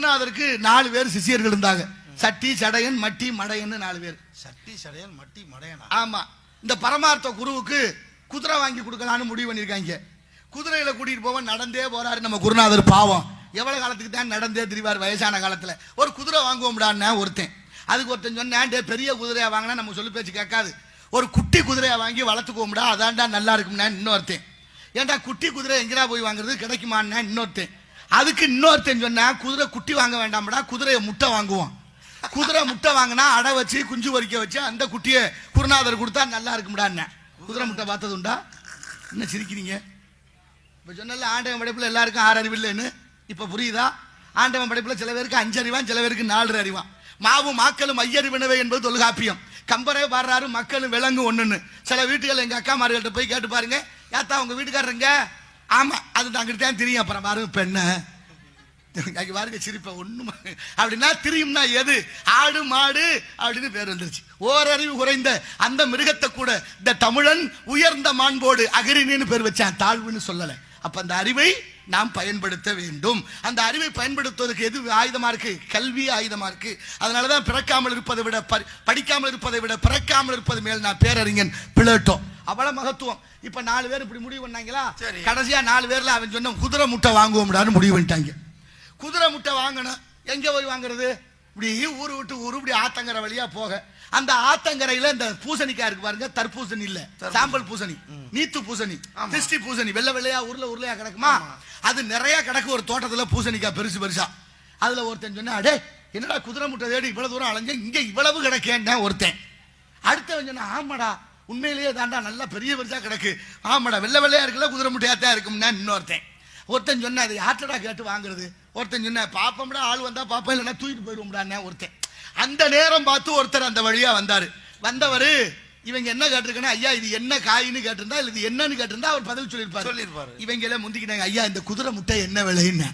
குருநாதருக்கு நாலு பேர் சிஷியர்கள் இருந்தாங்க. சட்டி சடையன் மட்டி மடையன்னு நாலு பேர். சட்டி சடையன் மட்டி மடையனா? ஆமா. இந்த பரமார்த்த குருவுக்கு குதிரை வாங்கி கொடுக்கலான்னு முடிவு பண்ணிருக்காங்க குதிரையில கூட்டிட்டு போவன் நடந்தே போறாரு நம்ம குருநாதர் பாவம். எவ்வளவு காலத்துக்கு தான் நடந்தே திரிவார் வயசான காலத்துல. ஒரு குதிரை வாங்குவோம்டான்னு ஒருத்தன். அதுக்கு ஒருத்தன் சொன்னேன் "டேய், பெரிய குதிரையா வாங்கினா நம்ம சொல்லி பேச்சு கேட்காது. ஒரு குட்டி குதிரையா வாங்கி வளர்த்துக்குவோம்டா அதான்டா நல்லா இருக்கும்னா இன்னொருத்தன். ஏன்டா குட்டி குதிரை எங்கடா போய் வாங்குறது? கிடைக்குமான்னா இன்னொருத்தன். அதுக்கு இன்னொருத்தன் சொன்னா குதிரை குட்டி வாங்க வேண்டாம்டா குதிரையை முட்டை வாங்குவோம் குதிரை முட்டை வாங்கினா அடை வச்சு குஞ்சு பொரிக்க வச்சு அந்த குட்டியை குருநாதர் கொடுத்தா நல்லா இருக்கும்டா குதிரை முட்டை பார்த்தது உண்டா என்ன சிரிக்கிறீங்க? இப்போ சொன்னல ஆண்டவன் படைப்பில் எல்லாருக்கும் ஆறு அறிவு இல்லைன்னு இப்போ புரியுதா? ஆண்டவன் படைப்பில் சில பேருக்கு அஞ்சு அறிவான் சில பேருக்கு நாலு அறிவான். மாவும் மாக்களும் ஐயறிவினவை என்பது தொல்காப்பியம். கம்பரே பாடுறாரு மக்களும் விலங்கு ஒன்றுன்னு சில வீட்டுகள் அக்கா அக்காமார்கள்ட்ட போய் கேட்டு பாருங்க. ஏத்தா உங்கள் வீட்டுக்காரருங்க ஆமா அது அங்கிட்டு தான் தெரியும். அப்புறம் பாருங்க பெண்ணை. அங்க பாருங்க சிரிப்ப ஒண்ணுமா? அப்படின்னா திரியும்னா எது? ஆடு மாடு அப்படின்னு பேர் வந்துருச்சு. ஓரறிவு குறைந்த அந்த மிருகத்தை கூட இந்த தமிழன் உயர்ந்த மாண்போடு அகரிணின்னு பேர் வச்சான் தாழ்வுன்னு சொல்லல. அப்ப அந்த அறிவை நாம் பயன்படுத்த வேண்டும். அந்த அறிவை பயன்படுத்துவதற்கு எது ஆயுதமா இருக்கு? கல்வி ஆயுதமா இருக்கு. அதனாலதான் பிறக்காமல் இருப்பதை விட படிக்காமல் இருப்பதை விட பிறக்காமல் இருப்பது மேல் நான் பேரறிஞன் பிளேட்டோ அவ்வளவு மகத்துவம். இப்ப நாலு பேர் இப்படி முடிவு பண்ணாங்களா. கடைசியா நாலு பேர்ல அவன் சொன்ன குதிரை முட்டை வாங்குவோம்டான்னு முடிவு பண்ணிட்டாங்க. குதிரை முட்டை வாங்கணும் எங்க போய் வாங்குறது? இப்படி ஊரு விட்டு ஊரு இப்படி ஆத்தங்கரை வழியா போக. அந்த ஆத்தங்கரையில இந்த பூசணிக்காய் இருக்கு பாருங்க தர்பூசணி இல்ல. சாம்பல் பூசணி நீத்து பூசணி திருஷ்டி பூசணி வெள்ளை வெள்ளையா உருளை உருளையா கிடக்குமா? அது நிறைய கிடக்கு ஒரு தோட்டத்துல பூசணிக்காய் பெருசு பெருசா. அதுல ஒருத்தன் சொன்னா அடே என்னடா குதிரை முட்டை தேடி இவ்வளவு தூரம் அலைஞ்ச? இங்க இவ்வளவு கிடக்கேன்னா ஒருத்தன். அடுத்தவன் சொன்னா ஆமாடா உண்மையிலேயே தாண்டா நல்லா பெரிய பெருசா கிடக்கு. ஆமாடா வெள்ளை வெள்ளையா இருக்குல்ல குதிரை முட்டையா தான் இருக்கும்னா இன்னொருத்தன். ஒருத்தன் சொன்னா அது யார்ட்டடா கேட்டு வாங்குறது? ஒருத்தன் சொன்ன பாப்போம்டா ஆள் வந்தா பாப்போம் இல்லைன்னா தூக்கிட்டு போயிடுவோம்டான்னு ஒருத்தன். அந்த நேரம் பார்த்து ஒருத்தர் அந்த வழியா வந்தாரு. வந்தவரு இவங்க என்ன கேட்டிருக்கேன்னா ஐயா இது என்ன காயின்னு கேட்டிருந்தா இல்ல இது என்னன்னு கேட்டிருந்தா அவர் பதில் சொல்லியிருப்பாரு. சொல்லியிருப்பாரு. இவங்க எல்லாம் முந்திக்கிட்டாங்க ஐயா இந்த குதிரை முட்டை என்ன விலைன்னு?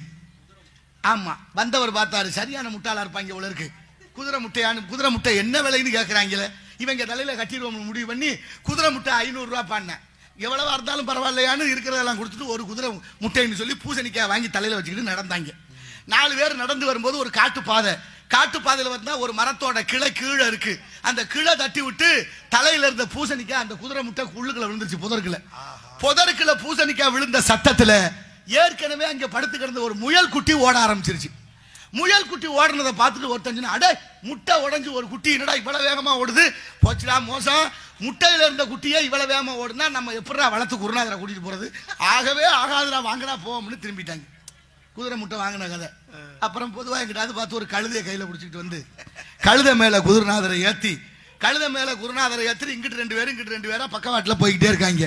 ஆமா வந்தவர் பார்த்தாரு சரியான முட்டாளா இருப்பாங்க இவ்வளவு இருக்கு. குதிரை முட்டையானு குதிரை முட்டை என்ன விலைன்னு கேக்குறாங்களே. இவங்க தலையில கட்டிடுவோம் முடிவு பண்ணி குதிரை முட்டை ஐநூறு ரூபாய் பாடினேன். எவ்வளவா இருந்தாலும் பரவாயில்லையான்னு இருக்கிறதெல்லாம் கொடுத்துட்டு ஒரு குதிரை முட்டைன்னு சொல்லி பூசணிக்காய் வாங்கி தலையில வச்சுக்கிட்டு நடந்தாங்க. நாலு பேர் நடந்து வரும்போது ஒரு காட்டு பாதை. காட்டு பாதையில வந்தா ஒரு மரத்தோட கிளை கீழே இருக்கு. அந்த கிளை தட்டி விட்டு தலையில இருந்த பூசணிக்காய் அந்த குதிரை முட்டை உள்ளுக்குள்ள விழுந்துருச்சு புதருக்குள்ள. புதருக்குள்ள பூசணிக்காய் விழுந்த சத்தத்துல ஏற்கனவே அங்க படுத்து கிடந்த ஒரு முயல் குட்டி ஓட ஆரம்பிச்சிருச்சு. முயல் குட்டி ஓடுனதை பார்த்துட்டு ஒருத்தன் அடே முட்டை உடஞ்சி ஒரு குட்டி என்னடா இவ்வளோ வேகமாக ஓடுது? போச்சுடா மோசம். முட்டையில் இருந்த குட்டியே இவ்வளோ வேகமாக ஓடுனா நம்ம எப்படா வளர்த்து குருநாதரை கூட்டிகிட்டு போகிறது ஆகவே ஆகாதுடா வாங்கடா போவோம்னு திரும்பிட்டாங்க. குதிரை முட்டை வாங்கின கதை. அப்புறம் பொதுவாக எங்கிட்டாவது பார்த்து ஒரு கழுதையை கையில் பிடிச்சிட்டு வந்து கழுதை மேலே குருநாதரை ஏற்றி கழுதை மேலே குருநாதரை ஏற்றி இங்கிட்டு ரெண்டு பேரும் இங்கிட்டு ரெண்டு பேரும் பக்கவாட்டில் போய்கிட்டே இருக்காங்க.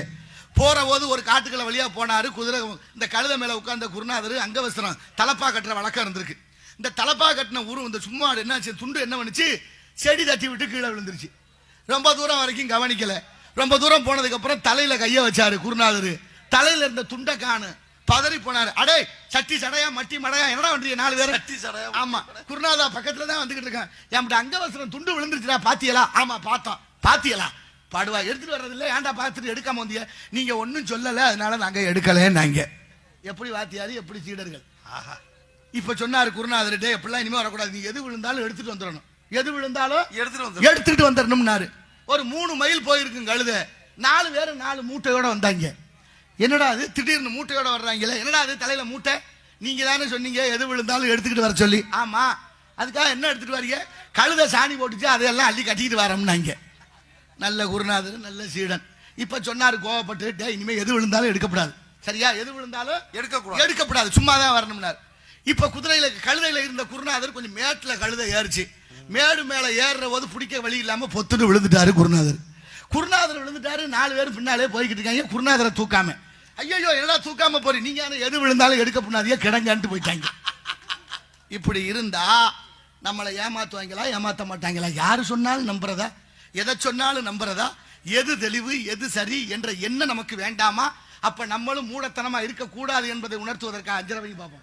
போகிற போது ஒரு காட்டுக்குள்ள வழியா போனார் குதிரை இந்த கழுதை மேலே உட்கார்ந்த குருநாதர் அங்கவஸ்திரம் தலப்பா கட்டுற வழக்கம் இருந்திருக்கு. இந்த தலப்பா கட்டின உரு இந்த சும்மா என்னாச்சு துண்டு என்ன பண்ணுச்சு? செடி தட்டி விட்டு கீழே விழுந்துருச்சு. ரொம்ப தூரம் வரைக்கும் கவனிக்கல. ரொம்ப தூரம் போனதுக்கு அப்புறம் தலையில கைய வச்சாரு குருநாதர். தலையில இருந்த துண்டை காணு. பதறி போனாரு. அடே சட்டி சடையா மட்டி மடையா என்னடா பண்றீங்க நாலு பேர் சட்டி சடையா, ஆமா. குருநாதா பக்கத்துல தான் வந்துகிட்டு இருக்கேன். என்கிட்ட அங்கவசரம் துண்டு விழுந்துருச்சுடா பாத்தியலா? ஆமா பார்த்தோம். பாத்தியலா? பாடுவா. எடுத்துட்டு வர்றது இல்ல. ஏன்டா பார்த்துட்டு எடுக்காம வந்தீங்க நீங்க ஒண்ணும் சொல்லல அதனால நாங்க எடுக்கலன்னாங்க. எப்படி வாத்தியாரு? எப்படி சீடர்கள்? ஆஹா. இப்ப சொன்னாரு குருநாதர்கிட்ட எப்படிலாம் இனிமே வரக்கூடாது. நீங்க எது விழுந்தாலும் எடுத்துட்டு வந்துடணும். எது விழுந்தாலும் எடுத்துட்டு வந்து எடுத்துட்டு வந்துடணும்னாரு. ஒரு மூணு மைல் போயிருக்கும் கழுத. நாலு பேர் நாலு மூட்டையோட வந்தாங்க. என்னடா அது? திடீர்னு மூட்டையோட வர்றாங்களே என்னடா அது? தலையில மூட்டை? நீங்க தானே சொன்னீங்க எது விழுந்தாலும் எடுத்துக்கிட்டு வர சொல்லி. ஆமா. அதுக்காக என்ன எடுத்துட்டு வரீங்க? கழுத சாணி போட்டுச்சு அதையெல்லாம் அள்ளி கட்டிக்கிட்டு வரோம்னாங்க. நல்ல குருநாதர் நல்ல சீடன். இப்ப சொன்னாரு கோவப்பட்டு "டேய், இனிமே எது விழுந்தாலும் எடுக்கப்படாது. சரியா? எது விழுந்தாலும் எடுக்கக்கூடாது. எடுக்கப்படாது. சும்மா தான் வரணும்னார். இப்ப குதிரையில கழுதையில இருந்த குருநாதர் கொஞ்சம் மேட்டில் கழுதை ஏறிச்சு. மேடு மேல ஏறுற போது பிடிக்க வழி இல்லாம பொத்துட்டு விழுந்துட்டாரு குருநாதர். குருநாதர் விழுந்துட்டாரு நாலு பேர் பின்னாலே போய்கிட்டு இருக்காங்க. குருநாதரை தூக்காம. ஐயோ என்னடா தூக்காம போறீங்க நீங்க ஆனா எது விழுந்தாலும் எடுக்க பண்ணாதியா கிடங்கன்ட்டு போயிட்டாங்க. இப்படி இருந்தா நம்மளை ஏமாத்துவாங்களா ஏமாத்த மாட்டாங்களா? யாரு சொன்னாலும் நம்புறதா? எதை சொன்னாலும் நம்புறதா? எது தெளிவு எது சரி என்ற எண்ணம் நமக்கு வேண்டாமா? அப்ப நம்மளும் மூடத்தனமா இருக்கக்கூடாது என்பதை உணர்த்துவதற்காக அஞ்சரவையும் பார்ப்போம்.